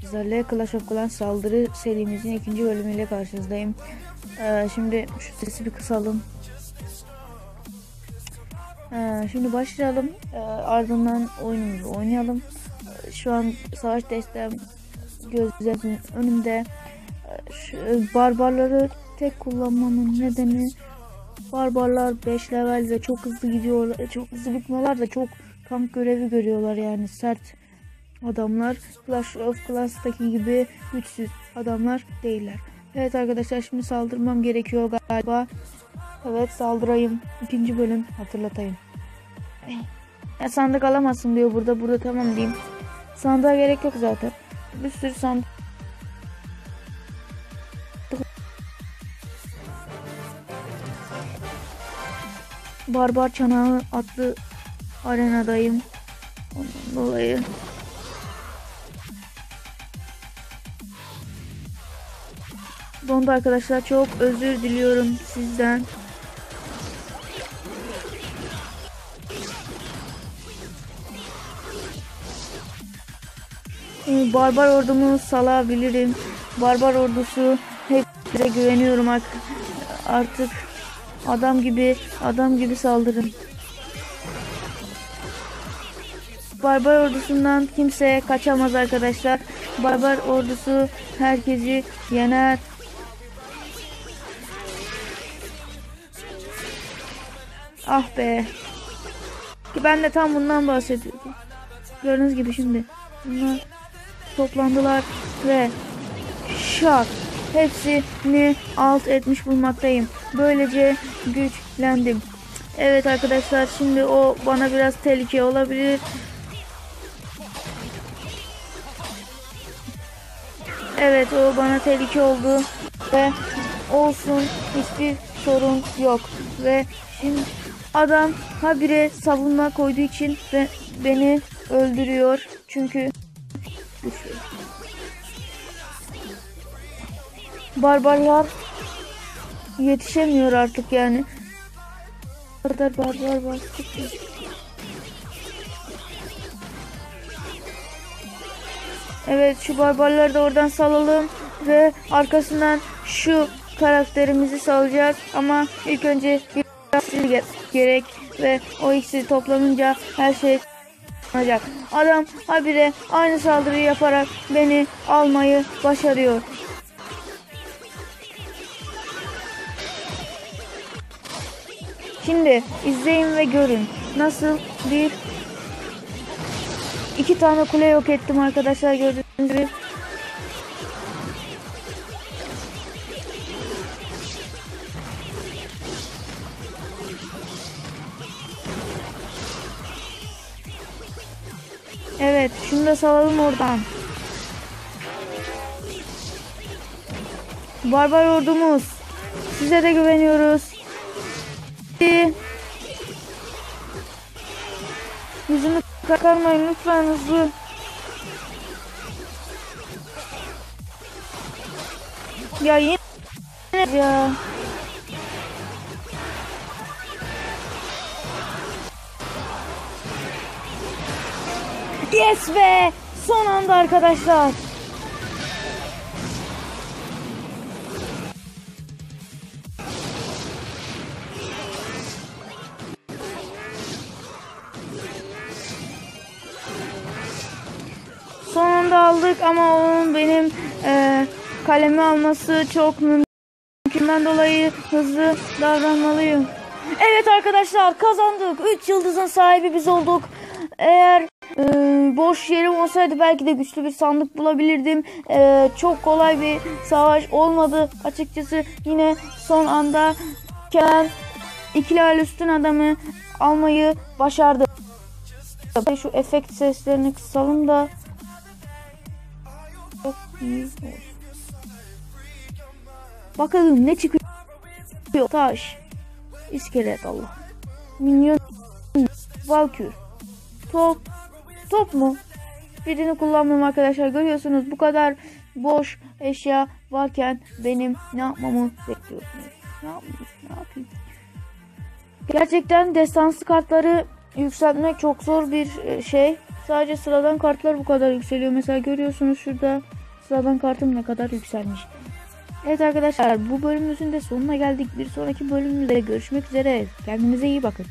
Sizlerle Clash of Clans saldırı serimizin ikinci bölümüyle karşınızdayım. Ee, şimdi şu sesi bir kısalım. Ee, şimdi başlayalım. Ee, ardından oyunumuzu oynayalım. Ee, şu an savaş destem gözlerimizin önünde. Ee, şu, barbarları tek kullanmamın nedeni barbarlar 5 level ve çok hızlı gidiyorlar. Çok hızlı gitmiyorlar da çok tank görevi görüyorlar yani sert adamlar Clash of Clans'taki gibi güçsüz adamlar değiller. Evet arkadaşlar şimdi saldırmam gerekiyor galiba. Evet saldırayım. İkinci bölüm hatırlatayım. Ya sandık alamazsın diyor burada. Burada tamam diyeyim. Sandığa gerek yok zaten. Bir sürü sandık. Barbar çanağı adlı arenadayım. Ondan dolayı Dondu arkadaşlar çok özür diliyorum sizden. Ee, Barbar ordumu salabilirim. Barbar ordusu hepinize güveniyorum artık. Adam gibi adam gibi saldırın. Barbar ordusundan kimse kaçamaz arkadaşlar. Barbar ordusu herkesi yener. Ah be. Ki ben de tam bundan bahsediyordum. Gördüğünüz gibi şimdi bunlar toplandılar ve şak hepsini alt etmiş bulmaktayım. Böylece güçlendim. Evet arkadaşlar şimdi o bana biraz tehlike olabilir. Evet o bana tehlike oldu ve olsun hiçbir sorun yok ve şimdi adam habire savunma koyduğu için ve beni öldürüyor çünkü. Barbarlar yetişemiyor artık yani. Barbar barbar bastık. Evet şu barbarları da oradan salalım ve arkasından şu karakterimizi salacağız ama ilk önce bir gerek ve o iksiri toplanınca her şey olacak. Adam habire aynı saldırıyı yaparak beni almayı başarıyor. Şimdi izleyin ve görün nasıl bir iki tane kule yok ettim arkadaşlar gördüğünüz gibi. Evet şunu da salalım oradan. Barbar ordumuz. Size de güveniyoruz. Yüzümü kakarmayın lütfen hızlı. Ya yine ya. Yes be! Son anda arkadaşlar. Anda aldık ama onun benim e, kalemi alması çok mümkünden dolayı hızlı davranmalıyım. Evet arkadaşlar kazandık. 3 yıldızın sahibi biz olduk. Eğer e, boş yerim olsaydı belki de güçlü bir sandık bulabilirdim. E, çok kolay bir savaş olmadı açıkçası. Yine son anda Kenan ikili üstün adamı almayı başardı. Şu efekt seslerini kısalım da Bakalım ne çıkıyor. Taş. İskelet Allah. Minyon. Valkür. Top. Top mu? Birini kullanmıyorum arkadaşlar. Görüyorsunuz bu kadar boş eşya varken benim ne yapmamı bekliyorsunuz? Ne yapayım? Ne yapayım? Gerçekten destansı kartları yükseltmek çok zor bir e, şey. Sadece sıradan kartlar bu kadar yükseliyor. Mesela görüyorsunuz şurada sıradan kartım ne kadar yükselmiş. Evet arkadaşlar bu bölümümüzün de sonuna geldik. Bir sonraki bölümümüzde görüşmek üzere. Kendinize iyi bakın.